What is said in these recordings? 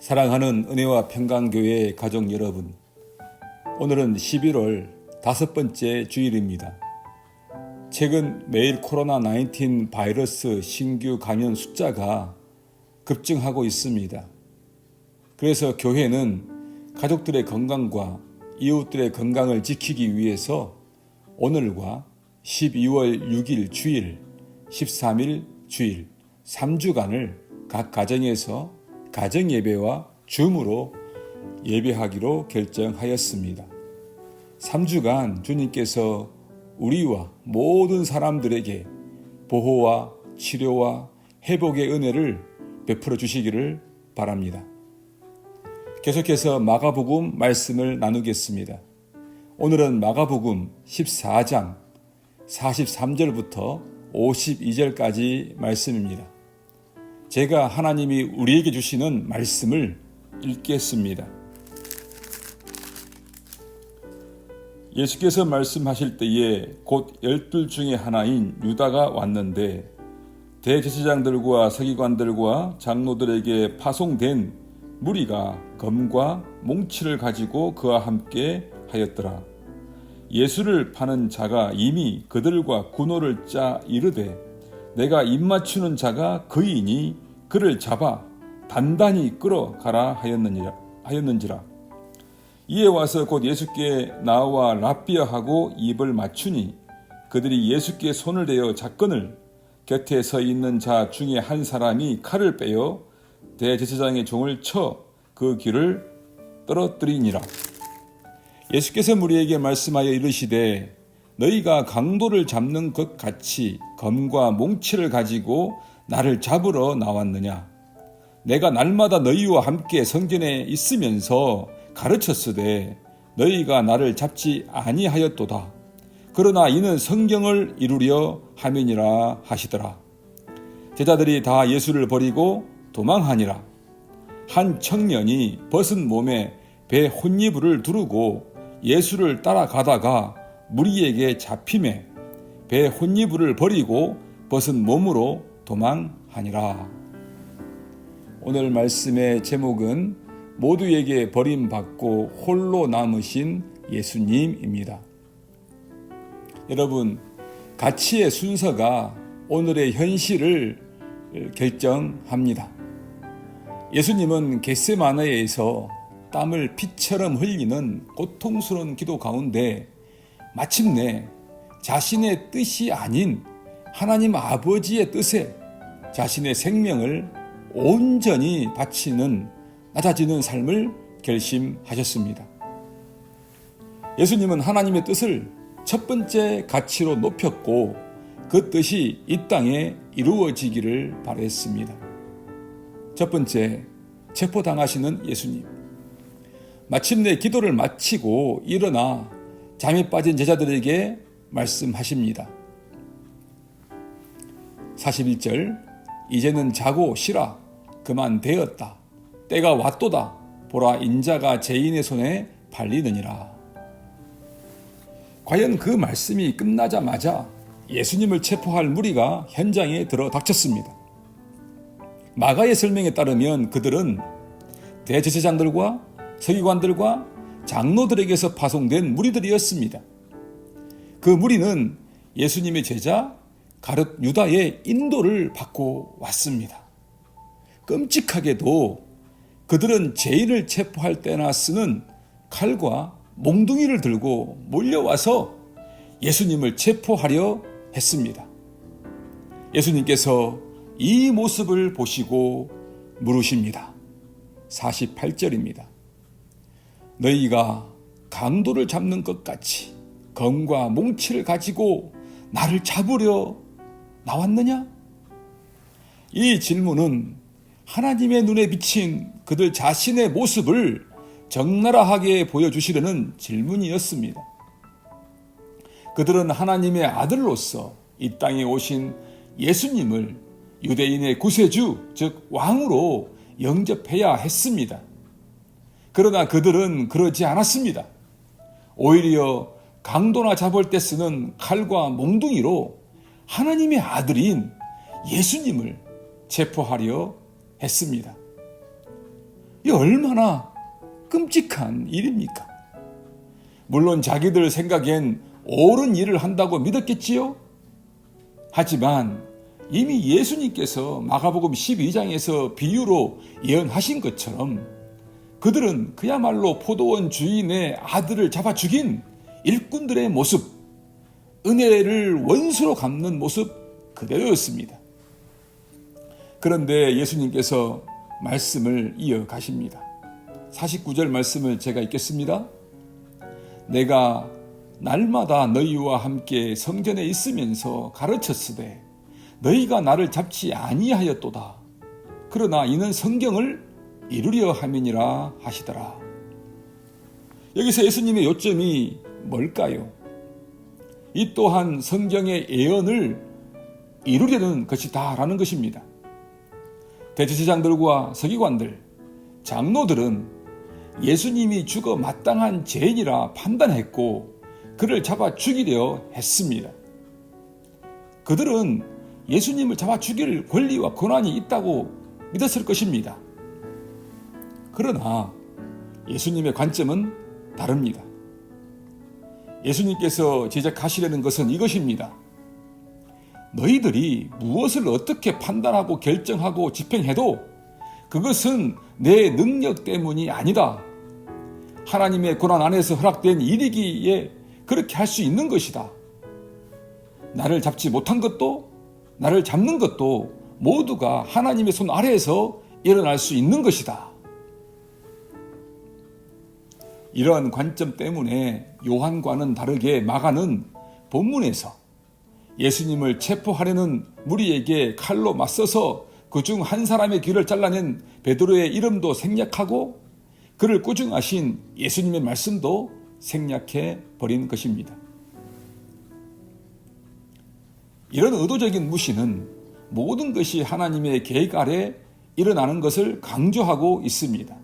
사랑하는 은혜와 평강교회 가족 여러분, 오늘은 11월 다섯 번째 주일입니다. 최근 매일 코로나19 바이러스 신규 감염 숫자가 급증하고 있습니다. 그래서 교회는 가족들의 건강과 이웃들의 건강을 지키기 위해서 오늘과 12월 6일 주일, 13일 주일, 3주간을 각 가정에서 가정 예배와 줌으로 예배하기로 결정하였습니다. 3주간 주님께서 우리와 모든 사람들에게 보호와 치료와 회복의 은혜를 베풀어 주시기를 바랍니다. 계속해서 마가복음 말씀을 나누겠습니다. 오늘은 마가복음 14장 43절부터 52절까지 말씀입니다. 제가 하나님이 우리에게 주시는 말씀을 읽겠습니다. 예수께서 말씀하실 때에 곧 열둘 중에 하나인 유다가 왔는데 대제사장들과 서기관들과 장로들에게 파송된 무리가 검과 몽치를 가지고 그와 함께 하였더라. 예수를 파는 자가 이미 그들과 군호를 짜 이르되 내가 입맞추는 자가 그이니 그를 잡아 단단히 끌어가라 하였느니라, 하였는지라. 이에 와서 곧 예수께 나와 라비아하고 입을 맞추니 그들이 예수께 손을 대어 작건을 곁에 서 있는 자 중에 한 사람이 칼을 빼어 대제사장의 종을 쳐 그 귀를 떨어뜨리니라. 예수께서 무리에게 말씀하여 이르시되 너희가 강도를 잡는 것 같이 검과 몽치를 가지고 나를 잡으러 나왔느냐? 내가 날마다 너희와 함께 성전에 있으면서 가르쳤으되 너희가 나를 잡지 아니하였도다. 그러나 이는 성경을 이루려 함이니라 하시더라. 제자들이 다 예수를 버리고 도망하니라. 한 청년이 벗은 몸에 배 혼이불을 두르고 예수를 따라가다가 무리에게 잡힘에 배 혼이불을 버리고 벗은 몸으로 도망하니라. 오늘 말씀의 제목은 모두에게 버림받고 홀로 남으신 예수님입니다. 여러분, 가치의 순서가 오늘의 현실을 결정합니다. 예수님은 겟세마네에서 땀을 피처럼 흘리는 고통스러운 기도 가운데 마침내 자신의 뜻이 아닌 하나님 아버지의 뜻에 자신의 생명을 온전히 바치는 낮아지는 삶을 결심하셨습니다. 예수님은 하나님의 뜻을 첫 번째 가치로 높였고 그 뜻이 이 땅에 이루어지기를 바랬습니다. 첫 번째, 체포당하시는 예수님. 마침내 기도를 마치고 일어나 잠에 빠진 제자들에게 말씀하십니다. 41절, 이제는 자고 쉬라. 그만 되었다. 때가 왔도다. 보라, 인자가 죄인의 손에 팔리느니라. 과연 그 말씀이 끝나자마자 예수님을 체포할 무리가 현장에 들어 닥쳤습니다. 마가의 설명에 따르면 그들은 대제사장들과 서기관들과 장로들에게서 파송된 무리들이었습니다. 그 무리는 예수님의 제자 가릇 유다의 인도를 받고 왔습니다. 끔찍하게도 그들은 죄인을 체포할 때나 쓰는 칼과 몽둥이를 들고 몰려와서 예수님을 체포하려 했습니다. 예수님께서 이 모습을 보시고 물으십니다. 48절입니다. 너희가 강도를 잡는 것 같이 검과 몽치를 가지고 나를 잡으려 나왔느냐? 이 질문은 하나님의 눈에 비친 그들 자신의 모습을 적나라하게 보여주시려는 질문이었습니다. 그들은 하나님의 아들로서 이 땅에 오신 예수님을 유대인의 구세주, 즉 왕으로 영접해야 했습니다. 그러나 그들은 그러지 않았습니다. 오히려 강도나 잡을 때 쓰는 칼과 몽둥이로 하나님의 아들인 예수님을 체포하려 했습니다. 이 얼마나 끔찍한 일입니까? 물론 자기들 생각엔 옳은 일을 한다고 믿었겠지요? 하지만 이미 예수님께서 마가복음 12장에서 비유로 예언하신 것처럼 그들은 그야말로 포도원 주인의 아들을 잡아 죽인 일꾼들의 모습, 은혜를 원수로 갚는 모습 그대로였습니다. 그런데 예수님께서 말씀을 이어가십니다. 49절 말씀을 제가 읽겠습니다. 내가 날마다 너희와 함께 성전에 있으면서 가르쳤으되 너희가 나를 잡지 아니하였도다. 그러나 이는 성경을 이루려 함이니라 하시더라. 여기서 예수님의 요점이 뭘까요? 이 또한 성경의 예언을 이루려는 것이다라는 것입니다. 대제사장들과 서기관들, 장로들은 예수님이 죽어 마땅한 죄인이라 판단했고 그를 잡아 죽이려 했습니다. 그들은 예수님을 잡아 죽일 권리와 권한이 있다고 믿었을 것입니다. 그러나 예수님의 관점은 다릅니다. 예수님께서 제작하시려는 것은 이것입니다. 너희들이 무엇을 어떻게 판단하고 결정하고 집행해도 그것은 내 능력 때문이 아니다. 하나님의 고난 안에서 허락된 일이기에 그렇게 할 수 있는 것이다. 나를 잡지 못한 것도 나를 잡는 것도 모두가 하나님의 손 아래에서 일어날 수 있는 것이다. 이러한 관점 때문에 요한과는 다르게 마가는 본문에서 예수님을 체포하려는 무리에게 칼로 맞서서 그 중 한 사람의 귀를 잘라낸 베드로의 이름도 생략하고 그를 꾸중하신 예수님의 말씀도 생략해 버린 것입니다. 이런 의도적인 무시는 모든 것이 하나님의 계획 아래 일어나는 것을 강조하고 있습니다.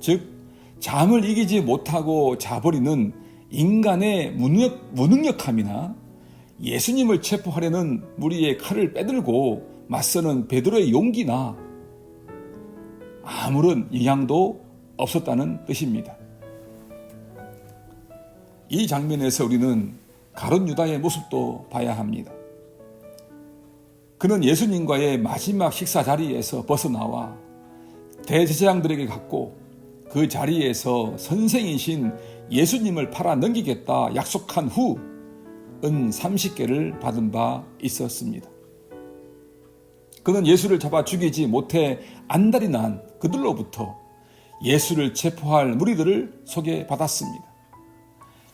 즉, 잠을 이기지 못하고 자버리는 인간의 무능력, 무능력함이나 예수님을 체포하려는 무리의 칼을 빼들고 맞서는 베드로의 용기나 아무런 영향도 없었다는 뜻입니다. 이 장면에서 우리는 가론 유다의 모습도 봐야 합니다. 그는 예수님과의 마지막 식사 자리에서 벗어나와 대제사장들에게 갔고 그 자리에서 선생이신 예수님을 팔아 넘기겠다 약속한 후 은 30개를 받은 바 있었습니다. 그는 예수를 잡아 죽이지 못해 안달이 난 그들로부터 예수를 체포할 무리들을 소개받았습니다.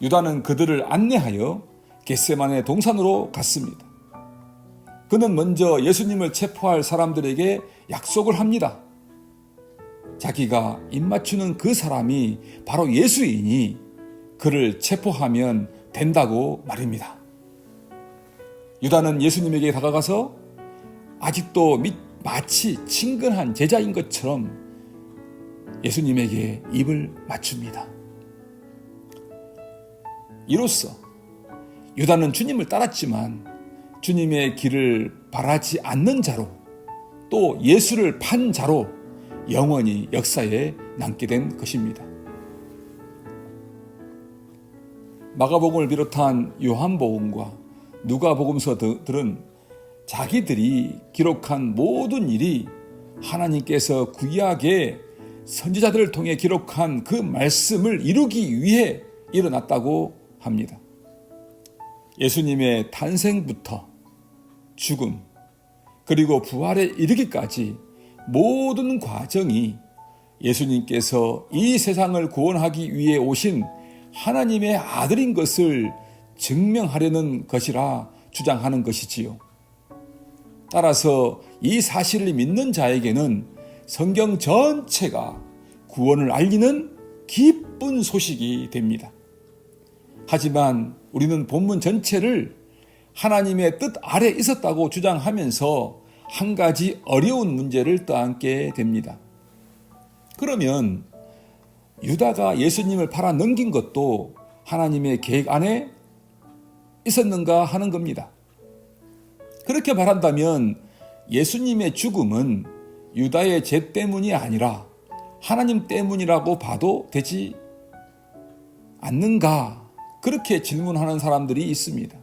유다는 그들을 안내하여 겟세만의 동산으로 갔습니다. 그는 먼저 예수님을 체포할 사람들에게 약속을 합니다. 자기가 입맞추는 그 사람이 바로 예수이니 그를 체포하면 된다고 말입니다. 유다는 예수님에게 다가가서 아직도 마치 친근한 제자인 것처럼 예수님에게 입을 맞춥니다. 이로써 유다는 주님을 따랐지만 주님의 길을 바라지 않는 자로 또 예수를 판 자로 영원히 역사에 남게 된 것입니다. 마가복음을 비롯한 요한복음과 누가복음서들은 자기들이 기록한 모든 일이 하나님께서 구약의 선지자들을 통해 기록한 그 말씀을 이루기 위해 일어났다고 합니다. 예수님의 탄생부터 죽음, 그리고 부활에 이르기까지 모든 과정이 예수님께서 이 세상을 구원하기 위해 오신 하나님의 아들인 것을 증명하려는 것이라 주장하는 것이지요. 따라서 이 사실을 믿는 자에게는 성경 전체가 구원을 알리는 기쁜 소식이 됩니다. 하지만 우리는 본문 전체를 하나님의 뜻 아래 있었다고 주장하면서 한 가지 어려운 문제를 떠안게 됩니다. 그러면 유다가 예수님을 팔아 넘긴 것도 하나님의 계획 안에 있었는가 하는 겁니다. 그렇게 말한다면 예수님의 죽음은 유다의 죄 때문이 아니라 하나님 때문이라고 봐도 되지 않는가? 그렇게 질문하는 사람들이 있습니다.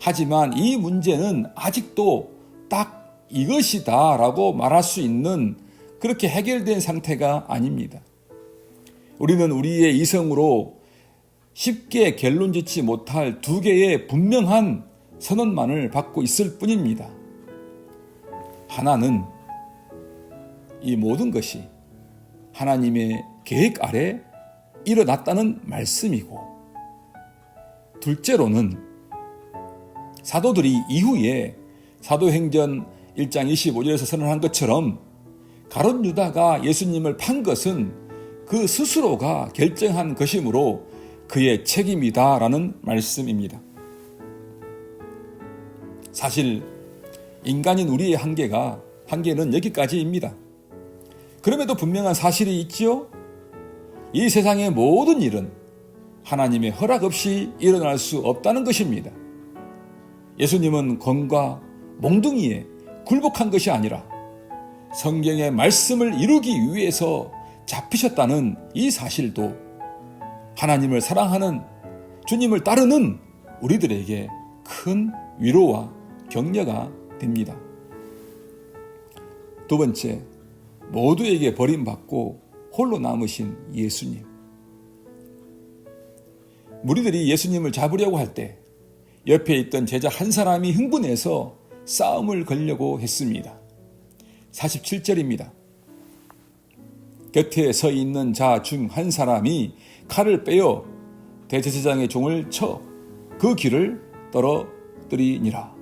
하지만 이 문제는 아직도 딱 이것이다 라고 말할 수 있는 그렇게 해결된 상태가 아닙니다. 우리는 우리의 이성으로 쉽게 결론 짓지 못할 두 개의 분명한 선언만을 받고 있을 뿐입니다. 하나는 이 모든 것이 하나님의 계획 아래 일어났다는 말씀이고, 둘째로는 사도들이 이후에 사도행전 1장 25절에서 선언한 것처럼 가론 유다가 예수님을 판 것은 그 스스로가 결정한 것이므로 그의 책임이다라는 말씀입니다. 사실 인간인 우리의 한계가 한계는 여기까지입니다. 그럼에도 분명한 사실이 있지요. 이 세상의 모든 일은 하나님의 허락 없이 일어날 수 없다는 것입니다. 예수님은 검과 몽둥이에 굴복한 것이 아니라 성경의 말씀을 이루기 위해서 잡히셨다는 이 사실도 하나님을 사랑하는 주님을 따르는 우리들에게 큰 위로와 격려가 됩니다. 두 번째, 모두에게 버림받고 홀로 남으신 예수님. 무리들이 예수님을 잡으려고 할 때 옆에 있던 제자 한 사람이 흥분해서 싸움을 걸려고 했습니다. 47절입니다. 곁에 서 있는 자 중 한 사람이 칼을 빼어 대제사장의 종을 쳐그 길을 떨어뜨리니라.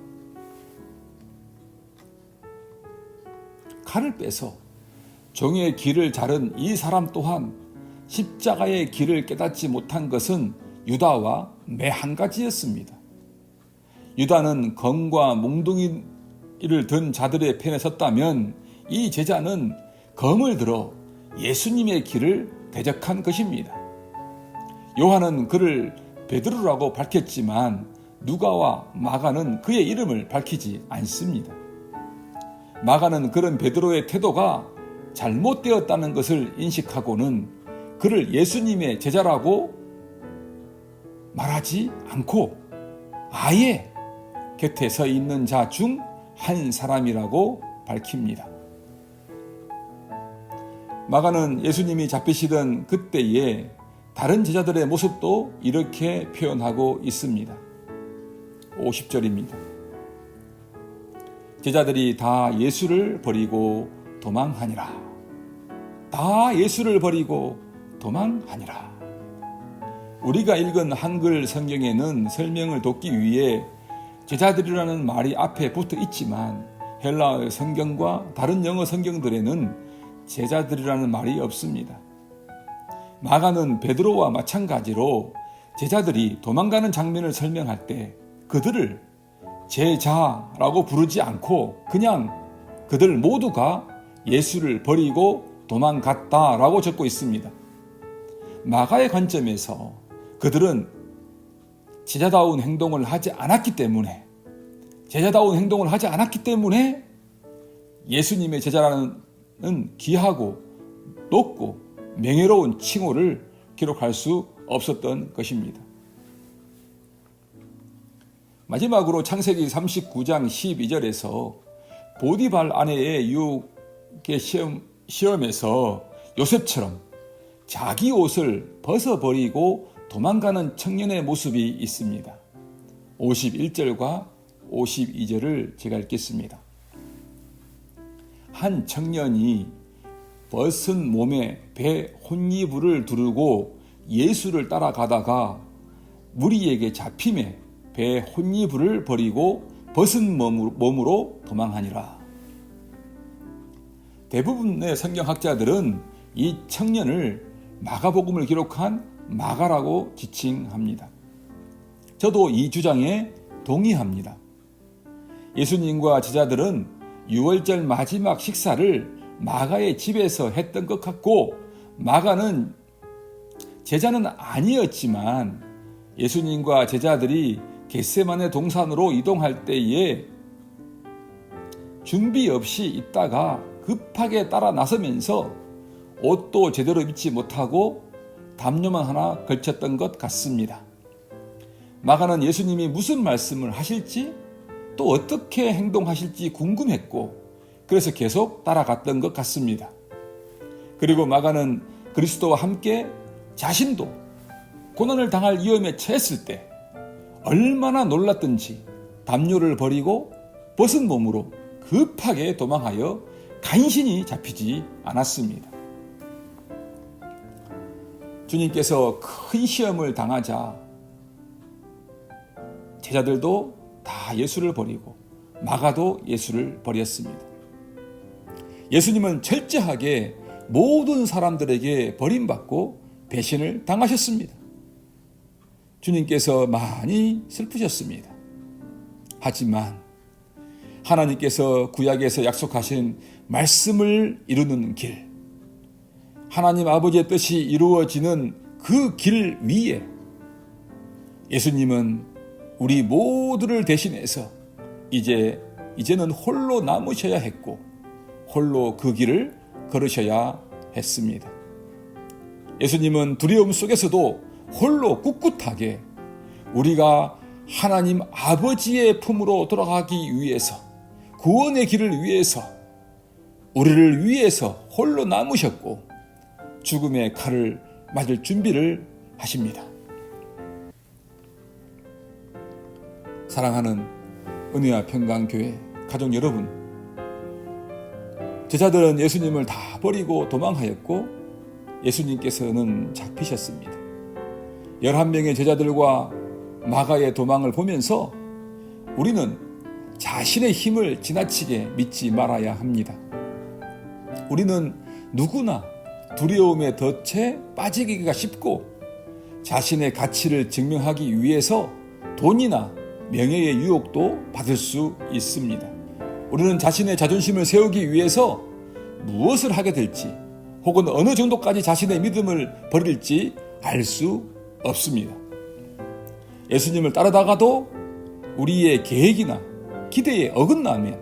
칼을 빼서 종의 길을 자른 이 사람 또한 십자가의 길을 깨닫지 못한 것은 유다와 매한 가지였습니다. 유다는 검과 몽둥이를 든 자들의 편에 섰다면 이 제자는 검을 들어 예수님의 길을 대적한 것입니다. 요한은 그를 베드로라고 밝혔지만 누가와 마가는 그의 이름을 밝히지 않습니다. 마가는 그런 베드로의 태도가 잘못되었다는 것을 인식하고는 그를 예수님의 제자라고 말하지 않고 아예 곁에 서 있는 자 중 한 사람이라고 밝힙니다. 마가는 예수님이 잡히시던 그때에 다른 제자들의 모습도 이렇게 표현하고 있습니다. 50절입니다. 제자들이 다 예수를 버리고 도망하니라. 다 예수를 버리고 도망하니라. 우리가 읽은 한글 성경에는 설명을 돕기 위해 제자들이라는 말이 앞에 붙어 있지만 헬라어 성경과 다른 영어 성경들에는 제자들이라는 말이 없습니다. 마가는 베드로와 마찬가지로 제자들이 도망가는 장면을 설명할 때 그들을 제자라고 부르지 않고 그냥 그들 모두가 예수를 버리고 도망갔다라고 적고 있습니다. 마가의 관점에서 그들은 제자다운 행동을 하지 않았기 때문에 제자다운 행동을 하지 않았기 때문에 예수님의 제자라는 귀하고 높고 명예로운 칭호를 기록할 수 없었던 것입니다. 마지막으로 창세기 39장 12절에서 보디발 아내의 유혹의 시험, 시험에서 요셉처럼 자기 옷을 벗어버리고 도망가는 청년의 모습이 있습니다. 51절과 52절을 제가 읽겠습니다. 한 청년이 벗은 몸에 배 혼이불을 두르고 예수를 따라가다가 무리에게 잡힘에 배 혼이불을 버리고 벗은 몸으로 도망하니라. 대부분의 성경학자들은 이 청년을 마가복음을 기록한 마가라고 지칭합니다. 저도 이 주장에 동의합니다. 예수님과 제자들은 6월절 마지막 식사를 마가의 집에서 했던 것 같고 마가는 제자는 아니었지만 예수님과 제자들이 겟세만의 동산으로 이동할 때에 준비 없이 있다가 급하게 따라 나서면서 옷도 제대로 입지 못하고 담요만 하나 걸쳤던 것 같습니다. 마가는 예수님이 무슨 말씀을 하실지 또 어떻게 행동하실지 궁금했고 그래서 계속 따라갔던 것 같습니다. 그리고 마가는 그리스도와 함께 자신도 고난을 당할 위험에 처했을 때 얼마나 놀랐던지 담요를 버리고 벗은 몸으로 급하게 도망하여 간신히 잡히지 않았습니다. 주님께서 큰 시험을 당하자 제자들도 다 예수를 버리고 마가도 예수를 버렸습니다. 예수님은 철저하게 모든 사람들에게 버림받고 배신을 당하셨습니다. 주님께서 많이 슬프셨습니다. 하지만 하나님께서 구약에서 약속하신 말씀을 이루는 길, 하나님 아버지의 뜻이 이루어지는 그 길 위에 예수님은 우리 모두를 대신해서 이제 이제는 홀로 남으셔야 했고 홀로 그 길을 걸으셔야 했습니다. 예수님은 두려움 속에서도 홀로 꿋꿋하게 우리가 하나님 아버지의 품으로 돌아가기 위해서 구원의 길을 위해서 우리를 위해서 홀로 남으셨고 죽음의 칼을 맞을 준비를 하십니다. 사랑하는 은혜와 평강교회 가족 여러분, 제자들은 예수님을 다 버리고 도망하였고 예수님께서는 잡히셨습니다. 11명의 제자들과 마가의 도망을 보면서 우리는 자신의 힘을 지나치게 믿지 말아야 합니다. 우리는 누구나 두려움에 덫에 빠지기가 쉽고 자신의 가치를 증명하기 위해서 돈이나 명예의 유혹도 받을 수 있습니다. 우리는 자신의 자존심을 세우기 위해서 무엇을 하게 될지 혹은 어느 정도까지 자신의 믿음을 버릴지 알 수 없습니다. 예수님을 따르다가도 우리의 계획이나 기대에 어긋나면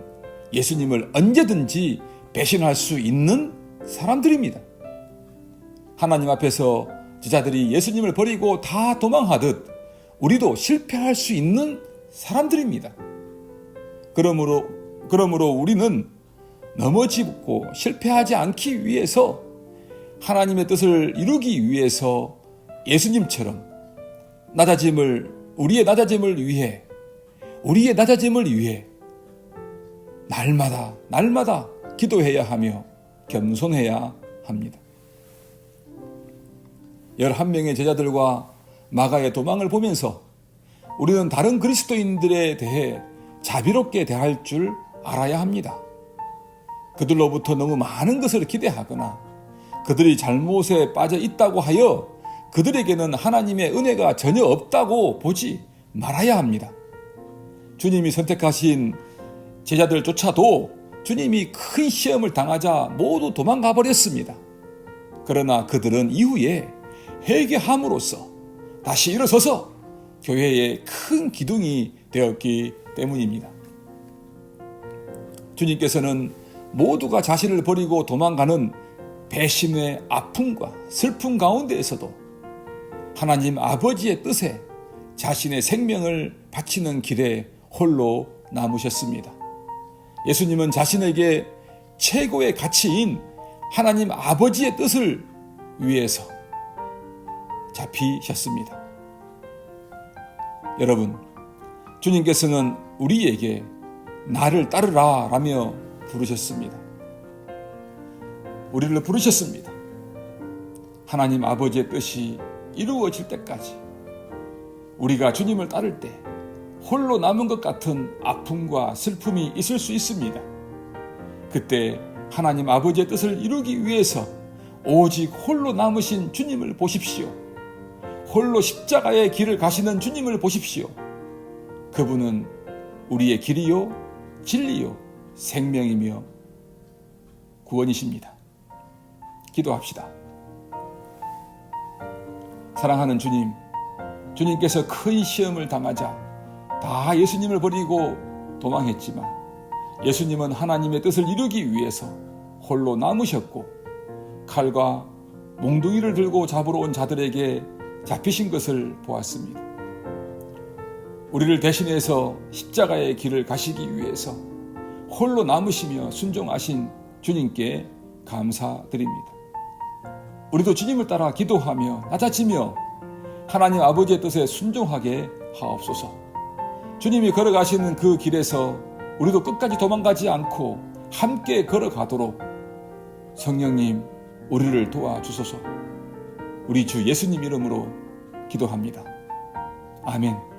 예수님을 언제든지 배신할 수 있는 사람들입니다. 하나님 앞에서 제자들이 예수님을 버리고 다 도망하듯 우리도 실패할 수 있는 사람들입니다. 그러므로 그러므로 우리는 넘어지고 실패하지 않기 위해서 하나님의 뜻을 이루기 위해서 예수님처럼 낮아짐을 우리의 낮아짐을 위해 우리의 낮아짐을 위해 날마다 날마다 기도해야 하며 겸손해야 합니다. 11명의 제자들과 마가의 도망을 보면서 우리는 다른 그리스도인들에 대해 자비롭게 대할 줄 알아야 합니다. 그들로부터 너무 많은 것을 기대하거나 그들이 잘못에 빠져 있다고 하여 그들에게는 하나님의 은혜가 전혀 없다고 보지 말아야 합니다. 주님이 선택하신 제자들조차도 주님이 큰 시험을 당하자 모두 도망가 버렸습니다. 그러나 그들은 이후에 회개함으로써 다시 일어서서 교회의 큰 기둥이 되었기 때문입니다. 주님께서는 모두가 자신을 버리고 도망가는 배신의 아픔과 슬픔 가운데에서도 하나님 아버지의 뜻에 자신의 생명을 바치는 길에 홀로 남으셨습니다. 예수님은 자신에게 최고의 가치인 하나님 아버지의 뜻을 위해서 잡히셨습니다. 여러분, 주님께서는 우리에게 나를 따르라 라며 부르셨습니다. 우리를 부르셨습니다. 하나님 아버지의 뜻이 이루어질 때까지 우리가 주님을 따를 때 홀로 남은 것 같은 아픔과 슬픔이 있을 수 있습니다. 그때 하나님 아버지의 뜻을 이루기 위해서 오직 홀로 남으신 주님을 보십시오. 홀로 십자가의 길을 가시는 주님을 보십시오. 그분은 우리의 길이요, 진리요, 생명이며 구원이십니다. 기도합시다. 사랑하는 주님, 주님께서 큰 시험을 당하자 다 예수님을 버리고 도망했지만 예수님은 하나님의 뜻을 이루기 위해서 홀로 남으셨고 칼과 몽둥이를 들고 잡으러 온 자들에게 잡히신 것을 보았습니다. 우리를 대신해서 십자가의 길을 가시기 위해서 홀로 남으시며 순종하신 주님께 감사드립니다. 우리도 주님을 따라 기도하며 낮아지며 하나님 아버지의 뜻에 순종하게 하옵소서. 주님이 걸어가시는 그 길에서 우리도 끝까지 도망가지 않고 함께 걸어가도록 성령님 우리를 도와주소서. 우리 주 예수님 이름으로 기도합니다. 아멘.